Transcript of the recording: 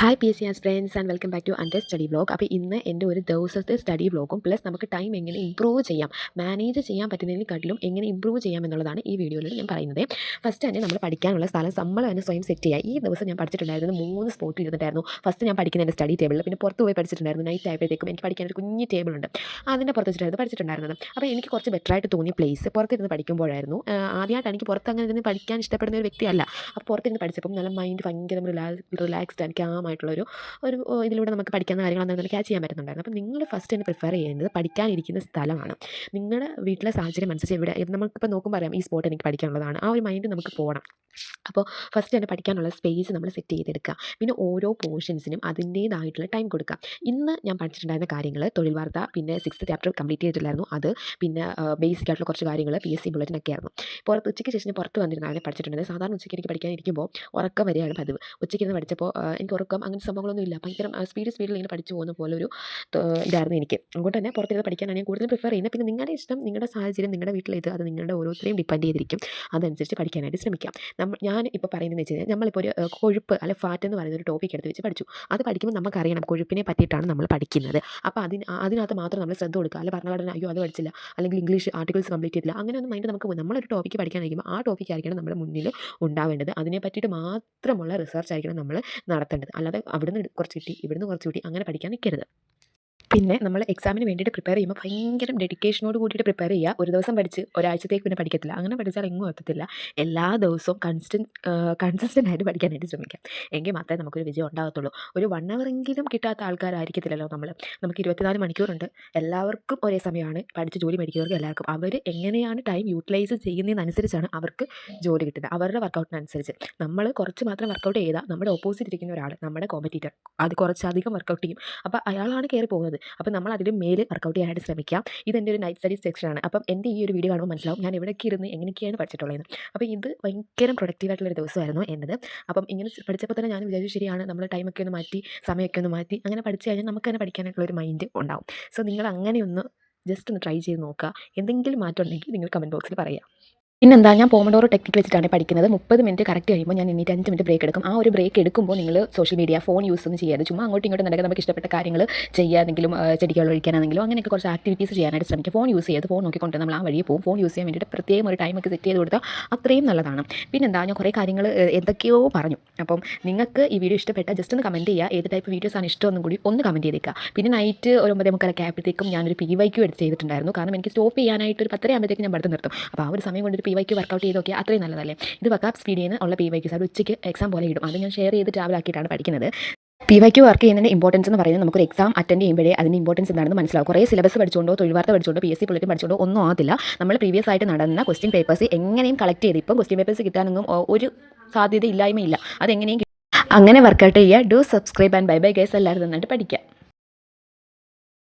Hi P S C as friends and welcome back to അന്റെ study blog അപ്പോൾ ഇന്ന് എന്റെ ഒരു ദിവസത്തെ സ്റ്റഡി ബ്ലോഗും പ്ലസ് നമുക്ക് ടൈം എങ്ങനെ ഇമ്പ്രൂവ് ചെയ്യാം മാനേജ് ചെയ്യാൻ പറ്റുന്നതിനെക്കാട്ടിലും എങ്ങനെ ഇമ്പ്രൂവ് ചെയ്യാം എന്നുള്ളതാണ് ഈ വീഡിയോയിൽ ഞാൻ പറയുന്നത്. ഫസ്റ്റ് തന്നെ നമ്മൾ പഠിക്കാനുള്ള സ്ഥലം നമ്മൾ തന്നെ സ്വയം സെറ്റ് ചെയ്യുക ഈ ദിവസം ഞാൻ പഠിച്ചിട്ടുണ്ടായിരുന്നത് മൂന്ന് സ്പോട്ടിൽ ഇരുന്നിട്ടായിരുന്നു. ഫസ്റ്റ് ഞാൻ പഠിക്കുന്ന എന്റെ സ്റ്റഡി ടേബിളിൽ പിന്നെ പുറത്ത് പോയി പഠിച്ചിട്ടുണ്ടായിരുന്നു നൈറ്റ് ആയപ്പോഴത്തേക്കും എനിക്ക് പഠിക്കാൻ ഒരു കുഞ്ഞ് ടേബിളുണ്ട് അതിന്റെ പുറത്ത് വെച്ചിട്ടായിരുന്നു പഠിച്ചിട്ടുണ്ടായിരുന്നത്. അപ്പോൾ എനിക്ക് കുറച്ച് ബെറ്റർ ആയിട്ട് തോന്നിയ പ്ലേസ് പുറത്തിരുന്ന് പഠിക്കുമ്പോഴായിരുന്നു. ആ, ആദ്യമായിട്ട് എനിക്ക് പുറത്ത് അങ്ങനെ ഇരുന്ന് പഠിക്കാൻ ഇഷ്ടപ്പെടുന്ന ഒരു വ്യക്തിയല്ല. അപ്പോൾ പുറത്തിരുന്ന് പഠിച്ചപ്പോൾ നല്ല മൈൻഡ് ഭയങ്കര റിലാക്സ്ഡ് ആൻഡ് കാമായിട്ടുള്ളൊരു ഒരു ഇതിലൂടെ നമുക്ക് പഠിക്കുന്ന എന്താ ക്യാച്ച് ചെയ്യാൻ പറ്റുന്നുണ്ടായിരുന്നു. അപ്പോൾ നിങ്ങൾ ഫസ്റ്റ് തന്നെ പ്രിഫർ ചെയ്യുന്നത് പഠിക്കാനിരിക്കുന്ന സ്ഥലമാണ്. നിങ്ങളുടെ വീട്ടിലെ സാഹചര്യം അനുസരിച്ച് ഇത് നമുക്കിപ്പോൾ നോക്കുമ്പോൾ അറിയാം ഈ സ്പോട്ട് എനിക്ക് പഠിക്കാനുള്ളതാണ്. ആ ഒരു മൈൻഡ് നമുക്ക് പോകണം അപ്പോൾ ഫസ്റ്റ് തന്നെ പഠിക്കാനുള്ള സ്പേസ് നമ്മൾ സെറ്റ് ചെയ്തെടുക്കുക. പിന്നെ ഓരോ പോർഷൻസിനും അതിന്റേതായിട്ടുള്ള ടൈം കൊടുക്കുക. ഇന്ന് ഞാൻ പഠിച്ചിട്ടുണ്ടായിരുന്ന കാര്യങ്ങൾ തൊഴിൽ വാർത്ത പിന്നെ സിക്സ്ത് ചാപ്റ്റർ കംപ്ലീറ്റ് ചെയ്തിട്ടില്ലായിരുന്നു അത്. പിന്നെ ബേസിക് ആയിട്ടുള്ള കുറച്ച് കാര്യങ്ങൾ പി എസ് സി ബുള്ളറ്റിനൊക്കെ ആയിരുന്നു. പുറത്ത് ഉച്ചയ്ക്ക് ശേഷം പുറത്ത് വന്നിരുന്നാണ് പഠിച്ചിട്ടുണ്ടായിരുന്നു സാധാരണ ഉച്ചയ്ക്ക് എനിക്ക് പഠിക്കാനിരിക്കുമ്പോൾ ഉറക്കം വരികയാണ് പതിവ്. ഉച്ചയ്ക്ക് നിന്ന് പഠിച്ചപ്പോൾ എനിക്ക് ഉറക്കം അങ്ങനത്തെ സംഭവങ്ങളൊന്നും ഇല്ല. ഭയങ്കര സ്പീഡ് സ്പീഡിൽ ഇങ്ങനെ പഠിച്ചു പോകുന്ന പോലെ ഒരു ഇതായിരുന്നു എനിക്ക്. അതുകൊണ്ട് തന്നെ പുറത്തിരുന്ന് പഠിക്കാനാണ് ഞാൻ കൂടുതൽ പ്രിഫർ ചെയ്യുന്നത്. പിന്നെ നിങ്ങളുടെ ഇഷ്ടം നിങ്ങളുടെ സാഹചര്യം നിങ്ങളുടെ വീട്ടിൽ ഇത് അത് നിങ്ങളുടെ ഓരോരുത്തരെയും ഡിപ്പെൻഡ് ചെയ്തിരിക്കും. അതനുസരിച്ച് പഠിക്കാനായിട്ട് ശ്രമിക്കാം. നമ്മൾ ഞാൻ ഇപ്പോൾ പറയുന്നതെന്ന് വെച്ച് കഴിഞ്ഞാൽ നമ്മളിപ്പോൾ ഒരു കൊഴുപ്പ് അല്ലെ ഫാറ്റ് എന്ന് പറയുന്ന ഒരു ടോപ്പിക് എടുത്ത് വെച്ച് പഠിച്ചു. അത് പഠിക്കുമ്പോൾ നമുക്കറിയണം കൊഴുപ്പിനെ പറ്റിയിട്ടാണ് നമ്മൾ പഠിക്കുന്നത്. അപ്പോൾ അതിന് അതിനകത്ത് മാത്രം നമ്മൾ ശ്രദ്ധ കൊടുക്കുക. അല്ലെ ഭരണഘടന അയ്യോ അത് പഠിച്ചില്ല. അല്ലെങ്കിൽ ഇംഗ്ലീഷ് ആർട്ടിക്കിൾസ് കംപ്ലീറ്റ് ചെയ്തില്ല. അങ്ങനെ ഒന്നും മൈൻഡ് നമുക്ക്. നമ്മളൊരു ടോപ്പിക്ക് പഠിക്കാനായിരിക്കും ആ ടോപ്പിക്കായിരിക്കണം നമ്മുടെ മുന്നിൽ ഉണ്ടാവേണ്ടത്. അതിനെ പറ്റിയിട്ട് മാത്രമുള്ള റിസർച്ച് ആയിരിക്കണം നമ്മൾ നടത്തേണ്ടത്. അല്ലാതെ അവിടുന്ന് കുറച്ച് കിട്ടി ഇവിടുന്ന് കുറച്ച് കിട്ടി അങ്ങനെ പഠിക്കാൻ നിൽക്കരുത് പിന്നെ നമ്മൾ എക്സാമിന് വേണ്ടിയിട്ട് പ്രിപ്പയർ ചെയ്യുമ്പോൾ ഭയങ്കര ഡെഡിക്കേഷനോട് കൂടിയിട്ട് പ്രിപ്പയർ ചെയ്യുക. ഒരു ദിവസം പഠിച്ച് ഒരാഴ്ചത്തേക്ക് പിന്നെ പഠിക്കത്തില്ല. അങ്ങനെ പഠിച്ചാൽ എങ്ങും എത്തത്തില്ല. എല്ലാ ദിവസവും കൺസ്റ്റന്റ് കൺസിസ്റ്റന്റ് ആയിട്ട് പഠിക്കാനായിട്ട് ശ്രമിക്കാം എങ്കിൽ മാത്രമേ നമുക്കൊരു വിജയം ഉണ്ടാകത്തുള്ളൂ. ഒരു വൺ എങ്കിലും കിട്ടാത്ത ആൾക്കാരായിരിക്കത്തില്ലല്ലോ നമ്മൾ നമുക്ക് ഇരുപത്തിനാല് മണിക്കൂറുണ്ട്. എല്ലാവർക്കും ഒരേ സമയമാണ്. പഠിച്ച് ജോലി മേടിക്കുന്നവർക്ക് എല്ലാവർക്കും. അവർ എങ്ങനെയാണ് ടൈം യൂട്ടിലൈസ് ചെയ്യുന്നതിനനുസരിച്ചാണ് അവർക്ക് ജോലി കിട്ടുന്നത്. അവരുടെ വർക്കൗട്ടിനനുസരിച്ച് നമ്മൾ കുറച്ച് മാത്രം വർക്കൗട്ട് ചെയ്താൽ നമ്മുടെ ഓപ്പോസിറ്റ് ഇരിക്കുന്ന ഒരാൾ നമ്മുടെ കോമ്പറ്റീറ്റർ അത് കുറച്ചധികം വർക്കൗട്ട് ചെയ്യും. അപ്പോൾ അയാളാണ് കയറി പോകുന്നത് അപ്പോൾ നമ്മൾ അതിലും മേൽ വർക്കൗട്ട് ചെയ്യാനായിട്ട് ശ്രമിക്കാം. ഇതെന്റെ ഒരു നൈറ്റ് സ്റ്റഡീസ് സെക്ഷനാണ് അപ്പം എന്റെ ഈ ഒരു വീഡിയോ കാണുമ്പോൾ മനസ്സിലാവും ഞാൻ ഇവിടെ ഇരുന്ന് എങ്ങനെയൊക്കെയാണ് പഠിച്ചിട്ടുള്ളത് അപ്പോൾ ഇത് ഭയങ്കര പ്രൊഡക്റ്റീവായിട്ടുള്ളൊരു ദിവസമായിരുന്നു എന്റെത്. അപ്പം ഇങ്ങനെ പഠിച്ചപ്പോൾ തന്നെ ഞാൻ വിചാരിച്ചു ശരിയാണ് നമ്മൾ ടൈമൊക്കെ ഒന്ന് മാറ്റി സമയമൊക്കെ ഒന്ന് മാറ്റി അങ്ങനെ പഠിച്ചു കഴിഞ്ഞാൽ നമുക്ക് തന്നെ പഠിക്കാനായിട്ടുള്ള ഒരു മൈൻഡ് ഉണ്ടാവും. സോ നിങ്ങൾ അങ്ങനെ ഒന്ന് ജസ്റ്റ് ഒന്ന് ട്രൈ ചെയ്ത് നോക്കുക. എന്തെങ്കിലും മാറ്റം ഉണ്ടെങ്കിൽ നിങ്ങൾ കമന്റ് ബോക്സിൽ പറയാം പിന്നെന്താ ഞാൻ പോമഡോറോ ടെക്നിക്ക് വെച്ചിട്ടാണ് പഠിക്കുന്നത്. മുപ്പത് മിനിറ്റ് കറക്റ്റ് കഴിയുമ്പോൾ ഞാൻ എണ്ണീറ്റ് അഞ്ച് മിനിറ്റ് ബ്രേക്ക് എടുക്കും. ആ ഒരു ബ്രേക്ക് എടുക്കുമ്പോൾ നിങ്ങൾ സോഷ്യൽ മീഡിയ ഫോൺ യൂസ് ഒന്നും ചെയ്യാതെ ചുമ്മാ അങ്ങോട്ടും ഇങ്ങോട്ടും നടക്കുക നമുക്ക് ഇഷ്ടപ്പെട്ട കാര്യങ്ങൾ ചെയ്യാനെങ്കിലും ചെടികൾ ഒഴിക്കാനാണെങ്കിലും അങ്ങനെയൊക്കെ കുറച്ച് ആക്ടിവിറ്റീസ് ചെയ്യാനായിട്ട് ശ്രമിക്കുക ഫോൺ യൂസ് ചെയ്ത് ഫോൺ നോക്കിക്കൊണ്ട് നമ്മൾ ആ വഴിയെ പോകും. ഫോൺ യൂസ് ചെയ്യാൻ വേണ്ടിയിട്ട് പ്രത്യേകം ഒരു ടൈമൊക്കെ സെറ്റ് ചെയ്ത് കൊടുത്താൽ അത്രയും നല്ലതാണ്. പിന്നെ എന്താ ഞാൻ കുറേ കാര്യങ്ങൾ എന്തൊക്കെയോ പറഞ്ഞു. അപ്പം നിങ്ങൾക്ക് ഈ വീഡിയോ ഇഷ്ടപ്പെട്ട ജസ്റ്റ് ഒന്ന് കമന്റ് ചെയ്യുക. ഏത് ടൈപ്പ് വീഡിയോസ് ആണ് ഇഷ്ടമെന്നും കൂടി ഒന്ന് കമന്റ് ചെയ്തേക്കുക. പിന്നെ നൈറ്റ് ഒരു ഒമ്പതേ മുക്കാലൊക്കെ ആയപ്പോഴത്തേക്കും ഞാനൊരു പി വൈക്കും എടുത്ത് ചെയ്തിട്ടുണ്ടായിരുന്നു. കാരണം എനിക്ക് സ്റ്റോപ്പ് ചെയ്യാനായിട്ട് ഒരു പത്തര ആകുമ്പോഴത്തേക്കും ഞാൻ പഠിത്തം നിർത്തും. അപ്പോൾ ആ ഒരു സമയം കൊണ്ട് പി വൈക്ക് വർക്കൗട്ട് ചെയ്ത് നോക്കിയാൽ അത്രയും നല്ലതല്ലേ? ഇത് വക്കാപ്പ് സ്പീഡിൽ നിന്ന് ഉള്ള പി വൈക്ക് സാർ ഉച്ചയ്ക്ക് എക്സാം പോലെ ഇടും. അത് ഞാൻ ഷെയർ ചെയ്ത് ട്രാവൽ ആക്കിയിട്ടാണ് പഠിക്കുന്നത്. പി വൈക്ക് വർക്ക് ചെയ്യുന്നതിന്റെ ഇമ്പോർട്ടൻസ് എന്ന് പറയുന്നത് നമുക്കൊരു എക്സാം അറ്റൻഡ് ചെയ്യുമ്പോഴേ അതിന്റെ ഇമ്പോർട്ടൻസ് എന്താണെന്ന് മനസ്സിലാവും. കുറേ സിലബസ് പഠിച്ചുകൊണ്ടോ തൊഴിൽവാർത്ത പഠിച്ചുകൊണ്ടോ പി എസ് സി ബുള്ളറ്റിൻ പഠിച്ചുകൊണ്ടോ ഒന്നും ആകത്തില്ല നമ്മൾ പ്രീവിയസ് ആയിട്ട് നടന്ന ക്വസ്റ്റ്യൻ പേപ്പേഴ്സ് എങ്ങനെയും കളക്ട് ചെയ്ത് ഇപ്പം ക്വസ്റ്റ്യൻ പേപ്പേഴ്സ് കിട്ടാനൊന്നും ഒരു സാധ്യത ഇല്ലായ്മയില്ല അതെങ്ങനെയും. അങ്ങനെ വർക്കൗട്ട് ചെയ്യുക. Do subscribe and bye bye guys എല്ലാവരും നന്നായിട്ട് പഠിക്കുക.